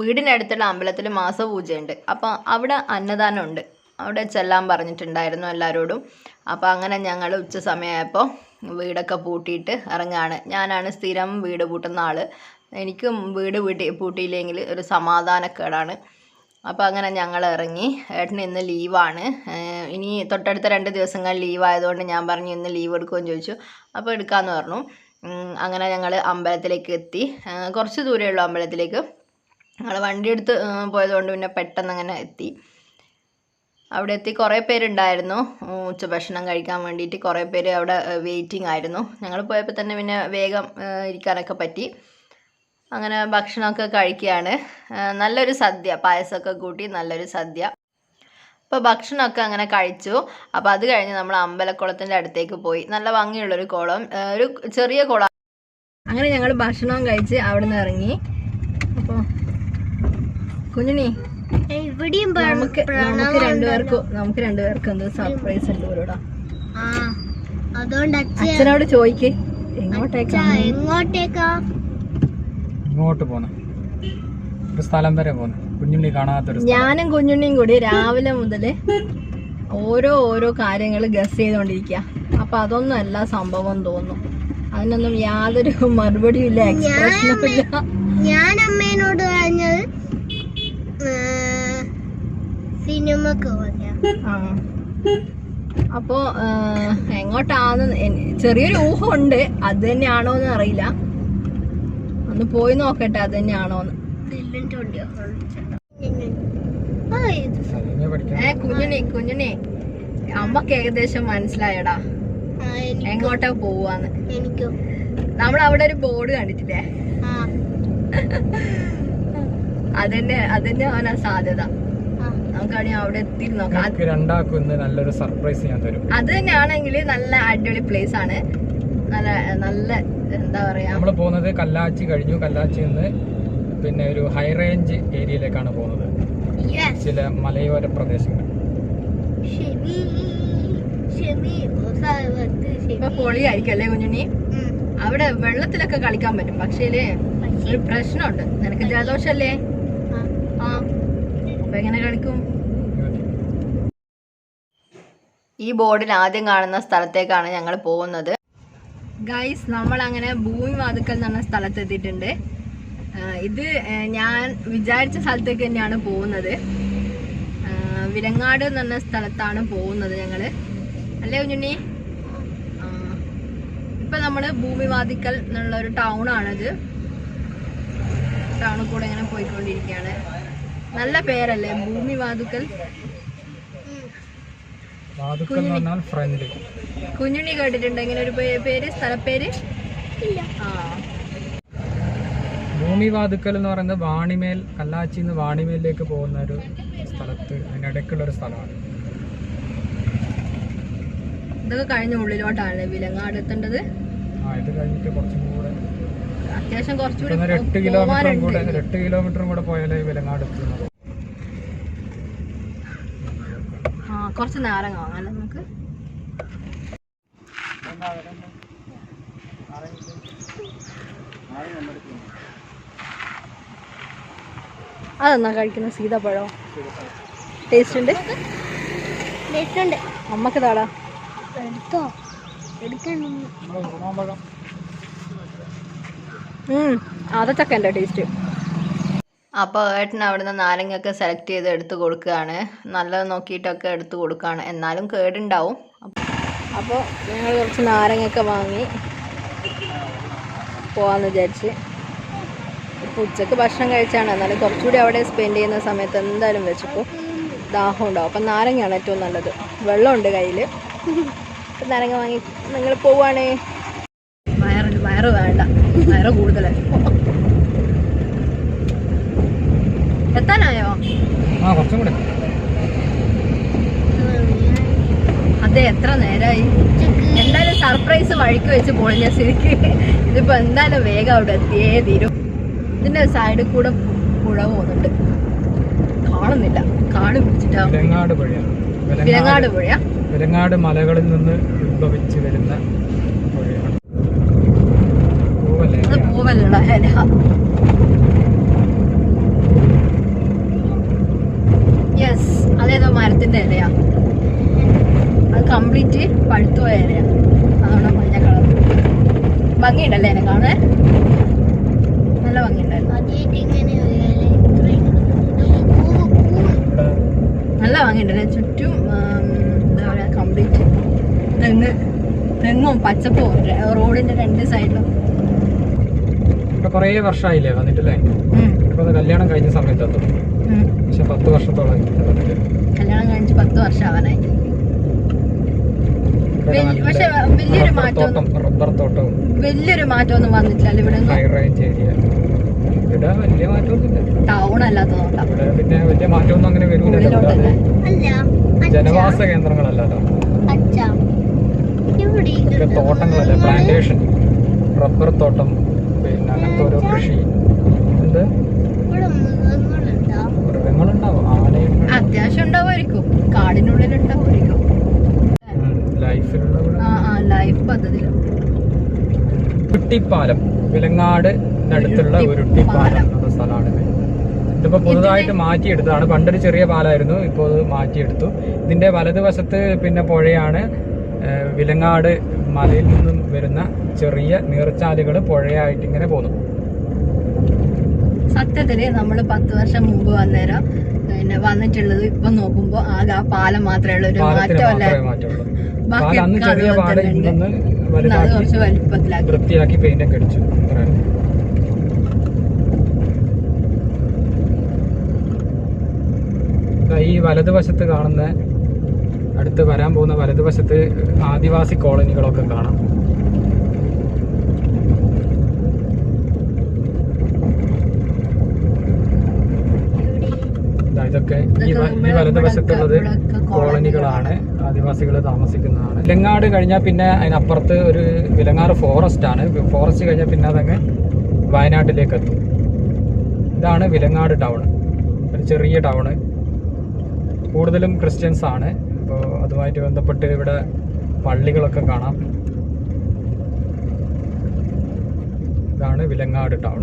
വീടിനടുത്തുള്ള അമ്പലത്തിൽ മാസപൂജയുണ്ട്. അപ്പോൾ അവിടെ അന്നദാനം ഉണ്ട് അവിടെ ചെല്ലാൻ പറഞ്ഞിട്ടുണ്ടായിരുന്നു എല്ലാവരോടും അപ്പോൾ അങ്ങനെ ഞങ്ങൾ ഉച്ച സമയമായപ്പോൾ വീടൊക്കെ പൂട്ടിയിട്ട് ഇറങ്ങുകയാണ് ഞാനാണ് സ്ഥിരം വീട് പൂട്ടുന്ന ആൾ എനിക്കും വീട് പൂട്ടി പൂട്ടിയില്ലെങ്കിൽ ഒരു സമാധാനക്കേടാണ്. അപ്പോൾ അങ്ങനെ ഞങ്ങൾ ഇറങ്ങി. ഏട്ടന് ഇന്ന് ലീവാണ്. ഇനി തൊട്ടടുത്ത രണ്ട് ദിവസങ്ങൾ ലീവായതുകൊണ്ട് ഞാൻ പറഞ്ഞു ഇന്ന് ലീവ് എടുക്കുമെന്ന് ചോദിച്ചു. അപ്പോൾ എടുക്കാമെന്ന് പറഞ്ഞു. അങ്ങനെ ഞങ്ങൾ അമ്പലത്തിലേക്ക് എത്തി. കുറച്ച് ദൂരമേ ഉള്ളൂ അമ്പലത്തിലേക്ക്. ഞങ്ങൾ വണ്ടി എടുത്ത് പോയതുകൊണ്ട് പിന്നെ പെട്ടെന്ന് അങ്ങനെ എത്തി. അവിടെ എത്തി കുറേ പേരുണ്ടായിരുന്നു. ഉച്ച ഉച്ചഭക്ഷണം കഴിക്കാൻ വേണ്ടിയിട്ട് കുറേ പേര് അവിടെ വെയിറ്റിംഗ് ആയിരുന്നു. ഞങ്ങൾ പോയപ്പോൾ തന്നെ പിന്നെ വേഗം ഇരിക്കാനൊക്കെ പറ്റി. അങ്ങനെ ഭക്ഷണമൊക്കെ കഴിക്കുകയാണ്. നല്ലൊരു സദ്യ പായസമൊക്കെ കൂട്ടി നല്ലൊരു സദ്യ. അപ്പോൾ ഭക്ഷണമൊക്കെ അങ്ങനെ കഴിച്ചു. അപ്പോൾ അത് കഴിഞ്ഞ് നമ്മൾ അമ്പലക്കുളത്തിന്റെ അടുത്തേക്ക് പോയി. നല്ല ഭംഗിയുള്ളൊരു കുളം. ഒരു ചെറിയ കുളം. അങ്ങനെ ഞങ്ങൾ ഭക്ഷണവും കഴിച്ച് അവിടെ നിന്ന് ഇറങ്ങി. അപ്പോൾ കുഞ്ഞിനി ഇവിടെയും നമുക്ക് നമുക്ക് രണ്ടുപേർക്കും നമുക്ക് രണ്ടുപേർക്കും എന്തോ സർപ്രൈസ് ഉണ്ട് ഇവരോടാ ആ അതുകൊണ്ട് അച്ഛനോട് ചോദിക്ക്. എങ്ങോട്ടേക്കാ? എങ്ങോട്ടേക്കാ? ഇങ്ങോട്ട് പോന്നെ. ഒരു സ്ഥലം വരെ പോന്നെ. കുഞ്ഞുണ്ണി കാണാത്തൊരു സ്ഥലം. ഞാനും കുഞ്ഞുണ്ണിയും കൂടി രാവിലെ മുതൽ ഓരോ ഓരോ കാര്യങ്ങൾ ഗസ് ചെയ്തുകൊണ്ടിരിക്കുക അപ്പൊ അതൊന്നും അല്ല സംഭവം തോന്നും അതിനൊന്നും യാതൊരു മറുപടിയും ഇല്ല എക്സ്പ്രഷനും ഇല്ല. ഞാൻ അമ്മേനോട് പറഞ്ഞത് സിനിമക്ക് അപ്പോ എങ്ങോട്ടാന്ന് ചെറിയൊരു ചെറിയൊരു ഊഹമുണ്ട്. അത് തന്നെയാണോ എന്ന് അറിയില്ല. ഒന്ന് പോയി നോക്കട്ടെ അത് തന്നെയാണോന്ന്. പഠിക്കാൻ ഏ കുഞ്ഞുണ്ണി കുഞ്ഞുണ്ണി. അമ്മയ്ക്ക് ഏകദേശം മനസ്സിലായടാ. ആ, എങ്ങോട്ടാ പോവാന്ന്. എനിക്കും. നമ്മൾ അവിടെ ഒരു ബോർഡ് കണ്ടിട്ടില്ലേ? ആ. അതന്നെ അതന്നെ അവനാ സാധ്യത. ആ അവിടെ അവിടെ എത്തിയിട്ട് നോക്കാം. അത് നിങ്ങൾക്ക് രണ്ടാൾക്കും ഇന്ന് നല്ലൊരു സർപ്രൈസ് ഞാൻ തരും. അത് തന്നെയാണെങ്കിൽ നല്ല അടിപൊളി പ്ലേസ് ആണ്. നല്ല നല്ല എന്താ പറയാ? നമ്മൾ പോകുന്നത് കല്ലാച്ചി കഴിഞ്ഞു. കല്ലാച്ചി നിന്ന് പിന്നെ ഒരു ഹൈ റേഞ്ച് ഏരിയയിലേക്കാണ് പോകുന്നത്. ചില മലയോര പ്രദേശങ്ങൾ. ഷെമി ഷെമി സാവത്ത് ഇപ്പൊ ഷെമി പൊളിയായിരിക്കും അല്ലേ കുഞ്ഞുണ്ണി? അവിടെ വെള്ളത്തിലൊക്കെ കളിക്കാൻ പറ്റും. പക്ഷേ ഒരു പ്രശ്നമുണ്ട്. നിനക്ക് ജലദോഷല്ലേ? അപ്പൊ എങ്ങനെ കളിക്കും? ഈ ബോർഡിൽ ആദ്യം കാണുന്ന സ്ഥലത്തേക്കാണ് ഞങ്ങൾ പോകുന്നത്. ഗൈസ് നമ്മൾ അങ്ങനെ ഭൂമി വാതുക്കൽ എന്ന് പറഞ്ഞ സ്ഥലത്ത് എത്തിയിട്ടുണ്ട്. ഇത് ഞാൻ വിചാരിച്ച സ്ഥലത്തേക്ക് തന്നെയാണ് പോകുന്നത്. വിലങ്ങാട് എന്ന് പറഞ്ഞ സ്ഥലത്താണ് പോകുന്നത് ഞങ്ങൾ അല്ലേ കുഞ്ഞുണ്ണി? ഇപ്പം നമ്മൾ ഭൂമി വാതിക്കൽ എന്നുള്ള ഒരു ടൗൺ ആണിത്. ടൗണിൽ കൂടെ ഇങ്ങനെ പോയിക്കൊണ്ടിരിക്കുകയാണ്. നല്ല പേരല്ലേ? ഭൂമി വാതുക്കൽ. കുഞ്ഞുണ്ണി കേട്ടിട്ടുണ്ട്? ഇങ്ങനെ ഒരു പേര്? സ്ഥലപ്പേര്? ഇല്ല. ആ. ഭൂമി വാതുക്കൽ എന്ന് പറയുന്നത് വാണിമേൽ കല്ലാച്ചി നിന്ന് വാണിമേലിലേക്ക് പോകുന്ന ഒരു സ്ഥലത്ത് അതിനിടയ്ക്കുള്ള ഒരു സ്ഥലമാണ്. ഇതൊക്കെ കഴിഞ്ഞ ഉള്ളിലോട്ടാണ് വിലങ്ങാട് എത്തേണ്ടത്? ആ ഇത് കഴിഞ്ഞിട്ട് കുറച്ചും അത്യാവശ്യം കുറച്ചുകൂടി എട്ട് കിലോമീറ്ററും കൂടെ എട്ട് കിലോമീറ്ററും കൂടെ പോയാലേ വിലങ്ങാട് എത്തുന്നത് കുറച്ച് നേരം കാണാം നമുക്ക്? അതെന്നാ കഴിക്കുന്ന? സീതാപ്പഴം? ടേസ്റ്റ് ഉണ്ട് നെറ്റുണ്ട് അമ്മയ്ക്ക് താടാ എടുത്തോ എടുക്കണം അതച്ചക്കന്റെ ടേസ്റ്റ് അപ്പോൾ ഏട്ടൻ അവിടുന്ന് നാരങ്ങയൊക്കെ സെലക്ട് ചെയ്ത് എടുത്ത് കൊടുക്കുകയാണ്. നല്ലത് നോക്കിയിട്ടൊക്കെ എടുത്ത് കൊടുക്കുകയാണ്. എന്നാലും കേടുണ്ടാവും. അപ്പോൾ ഞങ്ങൾ കുറച്ച് നാരങ്ങയൊക്കെ വാങ്ങി പോവാന്ന് വിചാരിച്ച്. ഇപ്പോൾ ഉച്ചയ്ക്ക് ഭക്ഷണം കഴിച്ചാണ്. എന്നാലും കുറച്ചുകൂടി അവിടെ സ്പെൻഡ് ചെയ്യുന്ന സമയത്ത് എന്തായാലും വെച്ചപ്പോൾ ദാഹം ഉണ്ടാവും. അപ്പം നാരങ്ങയാണ് ഏറ്റവും നല്ലത്. വെള്ളമുണ്ട് കയ്യിൽ നാരങ്ങ വാങ്ങി. നിങ്ങൾ പോവാണേ. വയറ് വേണ്ട. വയറ് കൂടുതലായി എത്താനായോ? അതെ എത്ര നേരായി. എന്തായാലും സർപ്രൈസ് വഴിക്ക് വെച്ച് പൊളിഞ്ഞ ശരിക്ക് ഇതിപ്പോ എന്തായാലും വേഗം അവിടെ എത്തിയേ തീരും. ഇതിന്റെ സൈഡിൽ കൂടെ പുഴ പോകുന്നുണ്ട്. കാണുന്നില്ല. കാട് പിടിച്ചിട്ടാ. വിലങ്ങാട് പുഴയാ. വിലങ്ങാട് പുഴ വിലങ്ങാട് മലകളിൽ നിന്ന് ഉത്ഭവിച്ചു വരുന്ന പൂവല്ല ഇല യെസ് അതേതോ മരത്തിന്റെ ഇലയാ. അത് കംപ്ലീറ്റ് പഴുത്തുപോയ ഇലയാ. അതുകൊണ്ട് മഞ്ഞ കളർ ഭംഗിയുണ്ടല്ലേ എന്നെ കാണാൻ നല്ല ഭംഗിയുണ്ടായിരുന്നു നല്ല ഭംഗിയുണ്ടല്ലേ? ചുറ്റും എന്താ പറയുക കംപ്ലീറ്റ് തെങ്ങ് തെങ്ങും പച്ചപ്പും റോഡിന്റെ രണ്ട് സൈഡിലും കുറേ വർഷമായില്ലേ വന്നിട്ടില്ലേ? ഇപ്പൊ കല്യാണം കഴിഞ്ഞ സമയത്ത് എത്തും. പക്ഷെ പത്ത് വർഷത്തോളം കല്യാണം പത്ത് വലിയൊരു റബ്ബർ മാറ്റം തോട്ടം റബ്ബർ തോട്ടവും വലിയൊരു മാറ്റമൊന്നും വന്നിട്ടില്ല. ഇവിടെ ഹൈ റേഞ്ച് ഏരിയ ഇവിടെ വലിയ ടൗൺ അല്ലാത്തതുകൊണ്ടാണ് ഇവിടെ പിന്നെ വലിയ മാറ്റമൊന്നും അങ്ങനെ ജനവാസ കേന്ദ്രങ്ങളല്ലല്ലോ തോട്ടങ്ങളല്ലേ? പ്ലാന്റേഷൻ റബ്ബർ തോട്ടം പിന്നെ അങ്ങനത്തെ ഓരോ കൃഷി എന്ത് മൃഗങ്ങളുണ്ടാവും. ആനയും അത്യാവശ്യം ഉണ്ടാവുമായിരിക്കും. കാടിനുള്ളിൽ ഉണ്ടാവുമായിരിക്കും ലൈഫിലുള്ള ലൈഫ് പദ്ധതിയിൽ ഉരുട്ടിപ്പാലം വിലങ്ങാട് അടുത്തുള്ള ഉരുട്ടിപ്പാലം. എന്ന സ്ഥലമാണ് ഇത്. ഇതിപ്പോ പുതുതായിട്ട് മാറ്റിയെടുത്തതാണ്. പണ്ടൊരു ചെറിയ പാലമായിരുന്നു ഇപ്പോൾ അത് മാറ്റിയെടുത്തു. ഇതിന്റെ വലതുവശത്ത് പിന്നെ പുഴയാണ്. വിലങ്ങാട് മലയിൽ നിന്നും വരുന്ന ചെറിയ നീർച്ചാലുകൾ പുഴയായിട്ട് ഇങ്ങനെ പോകുന്നു. സത്യത്തിൽ നമ്മൾ പത്ത് വർഷം മുമ്പ് വന്നേരം പിന്നെ വന്നിട്ടുള്ളത് ഇപ്പൊ നോക്കുമ്പോ ആകെ ആ പാലം മാത്രമേ ഉള്ളൂ ഒരു മാറ്റമല്ലേ. ബാക്കി വലിപ്പത്തിലാക്കി. വൃത്തിയാക്കി പെയിന്റ് ഒക്കെ അടിച്ചു. ഈ വലതുവശത്ത് കാണുന്ന അടുത്ത് വരാൻ പോകുന്ന വലതുവശത്ത് ആദിവാസി കോളനികളൊക്കെ കാണാം. ഇതൊക്കെ ഈ വലതുവശത്തുള്ളത് കോളനികളാണ്. ആദിവാസികൾ താമസിക്കുന്നതാണ്. വിലങ്ങാട് കഴിഞ്ഞാൽ പിന്നെ അതിനപ്പുറത്ത് ഒരു വിലങ്ങാറ് ഫോറസ്റ്റ് ആണ്. ഫോറസ്റ്റ് കഴിഞ്ഞാൽ പിന്നെ അതങ്ങ് വയനാട്ടിലേക്ക് എത്തും ഇതാണ് വിലങ്ങാട് ടൗൺ. ഒരു ചെറിയ ടൗണ്. കൂടുതലും ക്രിസ്ത്യൻസ് ആണ് അപ്പോൾ അതുമായിട്ട് ബന്ധപ്പെട്ട് ഇവിടെ പള്ളികളൊക്കെ കാണാം. ഇതാണ് വിലങ്ങാട് ടൗൺ.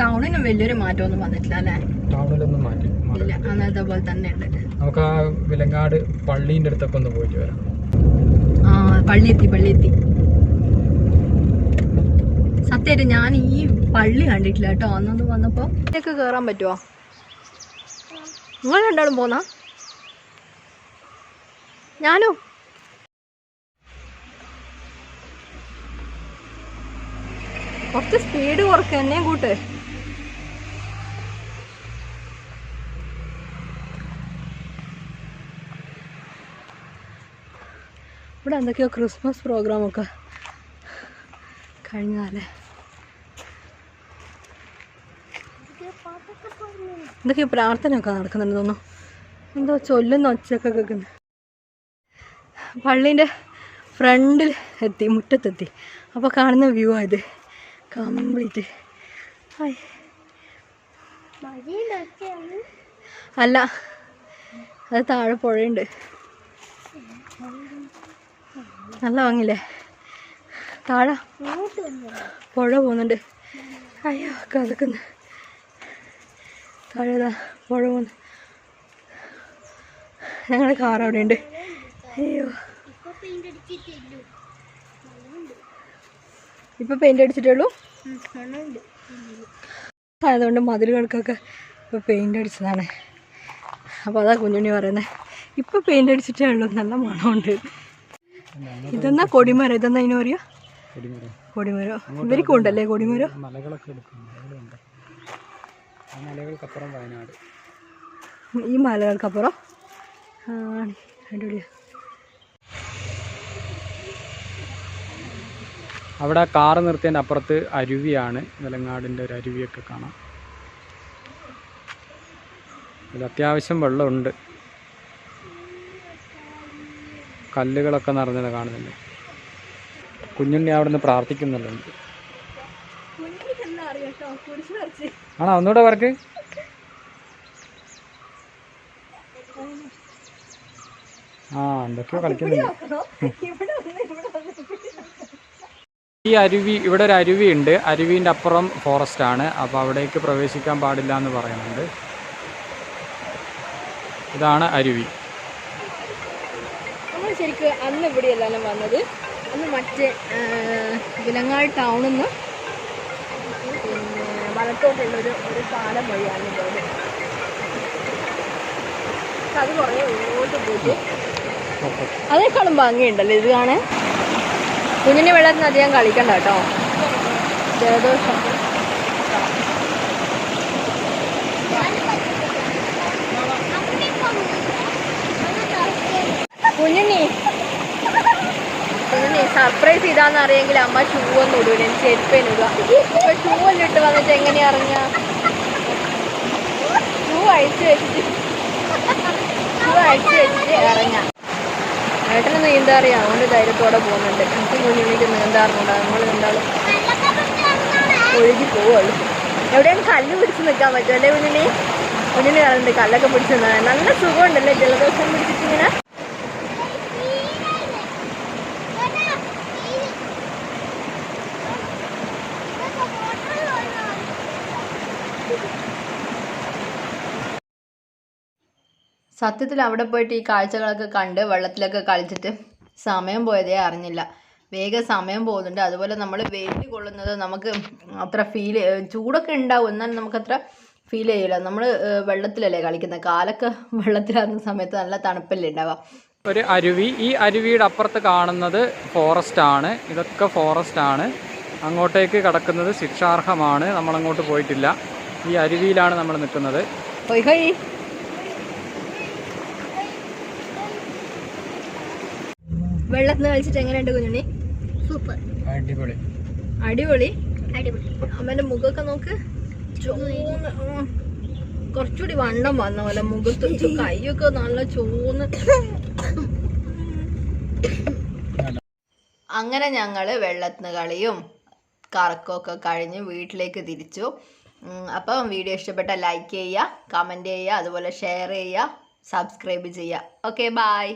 ടൗണിനും വലിയൊരു മാറ്റമൊന്നും വന്നിട്ടില്ല അല്ലേ? ടൗണിലൊന്നും മാറ്റി അന്നത്തെ പോലെ തന്നെ ഉണ്ട്. നമുക്ക് ആ വിലങ്ങാട് പള്ളീന്റെ അടുത്തൊക്കെ ഒന്ന് പോയിട്ട് വരാം. ആ പള്ളി എത്തി പള്ളി എത്തി. സത്യമായിട്ട് ഞാൻ ഈ പള്ളി കണ്ടിട്ടില്ല കേട്ടോ. അന്നൊന്ന് വന്നപ്പോ ഇതിലേക്ക് കേറാൻ പറ്റുമോ നിങ്ങൾ രണ്ടാളും പോന്നാ? ഞാനോ. കുറച്ച് സ്പീഡ് കുറക്ക എന്നെയും കൂട്ട്. ഇവിടെ എന്തൊക്കെയോ ക്രിസ്മസ് പ്രോഗ്രാമൊക്കെ കഴിഞ്ഞാലേ എന്തൊക്കെയോ പ്രാർത്ഥനയൊക്കെ നടക്കുന്നുണ്ട് തോന്നുന്നു. എന്തോ ചൊല്ലുന്ന ഒച്ചയൊക്കെ കേൾക്കുന്നു. പള്ളീന്റെ ഫ്രണ്ടിൽ എത്തി മുറ്റത്തെത്തി. അപ്പോൾ കാണുന്ന വ്യൂ ആയത് കംപ്ലീറ്റ്. ഹായ്. അല്ല അത് താഴെ പുഴയുണ്ട്. നല്ല വാങ്ങില്ലേ താഴെ പുഴ പോകുന്നുണ്ട്. അയ്യോ കഥക്കുന്നു താഴെ ഇതാ പുഴ പോകുന്നു ഞങ്ങളുടെ കാർ അവിടെ ഉണ്ട് അയ്യോ. ഇപ്പൊ പെയിന്റ് അടിച്ചിട്ടുള്ളൂ അതുകൊണ്ട് മതിലുകൾക്കൊക്കെ ഇപ്പൊ പെയിന്റ് അടിച്ചതാണ്. അപ്പോൾ അതാ കുഞ്ഞുണ്ണി പറയുന്നത് ഇപ്പൊ പെയിന്റ് അടിച്ചിട്ടേ ഉള്ളൂ. നല്ല മണമുണ്ട്. ഇതെന്നാ കൊടിമരം? ഇതെന്നാ അതിന് പറയാ? കൊടിമരം. ഇവർക്കും ഉണ്ടല്ലേ കൊടിമരം? മലകളൊക്കെ മലകൾക്കപ്പുറം വയനാട്. ഈ മലകൾക്കപ്പുറം? അവിടെ കാറ് നിർത്തിയതിന്റെ അപ്പുറത്ത് അരുവിയാണ്. വിലങ്ങാടിന്റെ ഒരു അരുവിയൊക്കെ കാണാം. അതിൽ അത്യാവശ്യം വെള്ളമുണ്ട്. കല്ലുകളൊക്കെ നിറഞ്ഞത് കാണുന്നുണ്ട്. കുഞ്ഞുണ്ണി അവിടെ നിന്ന് പ്രാർത്ഥിക്കുന്നുണ്ട്. ആണോ? ഒന്നുകൂടെ വർക്ക് ആ എന്തൊക്കെയോ കളിക്കുന്നുണ്ട്. ഈ അരുവി ഇവിടെ ഒരു അരുവി ഉണ്ട് അരുവിന്റെ അപ്പുറം ഫോറസ്റ്റ് ആണ്. അപ്പോൾ അവിടേക്ക് പ്രവേശിക്കാൻ പാടില്ല എന്ന് പറയുന്നുണ്ട്. ഇതാണ് അരുവി. നമ്മൾ ശരിക്കും അന്ന് ഇവിടെയല്ല വന്നത്. അന്ന് മറ്റേ വിലങ്ങാട് ടൗണിൽ നിന്ന് വലത്തോട്ടുള്ളൊരു ഒരു പാലം വഴിയാണ് ഇതുപോലെ അത് കുറേ ഓട്ട് പോയിട്ട് അതേക്കാളും ഭംഗിയുണ്ടല്ലോ ഇത് കാണാൻ. കുഞ്ഞിന് വെള്ളത്തിന് അധികം കളിക്കണ്ട കേട്ടോ. ജലദോഷം. കുഞ്ഞിനി കുഞ്ഞിനി സർപ്രൈസ് ചെയ്താന്ന് അറിയെങ്കിൽ അമ്മ ഷൂ ഒന്നും ഇടൂല. ചെരുപ്പേന് ഇടുക ഇപ്പൊ ഷൂ എല്ലാം ഇട്ട് വന്നിട്ട് എങ്ങനെയാ അറിഞ്ഞ ഷൂ അഴിച്ചു വെച്ചിട്ട് ഷൂ അഴിച്ചു വെച്ചിട്ട് ഇറങ്ങാം. ഏട്ടന് നീന്താ അറിയാം അതുകൊണ്ട് ധൈര്യത്തോടെ പോകുന്നുണ്ട്. എനിക്ക് കുഞ്ഞുണ്ണിക്ക് നീന്താറുണ്ട്. നമ്മൾ നീന്താളും ഒഴുകി പോവുള്ളൂ. എവിടെയും കല്ല് പിടിച്ച് നിൽക്കാൻ പറ്റും അല്ലേ കുഞ്ഞിനെ? കുഞ്ഞിന് കാണുന്നുണ്ട്. കല്ലൊക്കെ പിടിച്ച് നിന്നാണ് നല്ല സുഖമുണ്ടല്ലേ? ജലദോഷം പിടിച്ചിട്ട് ഇങ്ങനെ സത്യത്തിൽ അവിടെ പോയിട്ട് ഈ കാഴ്ചകളൊക്കെ കണ്ട് വെള്ളത്തിലൊക്കെ കളിച്ചിട്ട് സമയം പോയതേ അറിഞ്ഞില്ല. വേഗം സമയം പോകുന്നുണ്ട്. അതുപോലെ നമ്മൾ വെയിൽ കൊള്ളുന്നത് നമുക്ക് അത്ര ഫീൽ ചൂടൊക്കെ ഉണ്ടാവും. എന്നാലും നമുക്കത്ര ഫീൽ ചെയ്യില്ല നമ്മൾ വെള്ളത്തിലല്ലേ കളിക്കുന്നത്. കാലൊക്കെ വെള്ളത്തിലാകുന്ന സമയത്ത് നല്ല തണുപ്പല്ലേ ഉണ്ടാവുക. ഒരു അരുവി. ഈ അരുവിയുടെ അപ്പുറത്ത് കാണുന്നത് ഫോറസ്റ്റ് ആണ്. ഇതൊക്കെ ഫോറസ്റ്റ് ആണ്. അങ്ങോട്ടേക്ക് കടക്കുന്നത് ശിക്ഷാർഹമാണ്. നമ്മളങ്ങോട്ട് പോയിട്ടില്ല. ഈ അരുവിയിലാണ് നമ്മൾ നിൽക്കുന്നത്. വെള്ളത്തിൽ കളിച്ചിട്ട് എങ്ങനെയുണ്ട് കുഞ്ഞുണ്ണി? സൂപ്പർ. അടിപൊളി. അടിപൊളി? അടിപൊളി. അമ്മേന്റെ മുഖമൊക്കെ നോക്ക്. കുറച്ചുകൂടി വണ്ണം വന്ന പോലെ മുഖത്ത് കൈയൊക്കെ നല്ല ചോന്ന് അങ്ങനെ ഞങ്ങൾ വെള്ളത്തിന് കളിയും കറക്കമൊക്കെ കഴിഞ്ഞ് വീട്ടിലേക്ക് തിരിച്ചു. അപ്പം വീഡിയോ ഇഷ്ടപ്പെട്ട ലൈക്ക് ചെയ്യുക കമന്റ് ചെയ്യുക അതുപോലെ ഷെയർ ചെയ്യുക സബ്സ്ക്രൈബ് ചെയ്യുക. Okay bye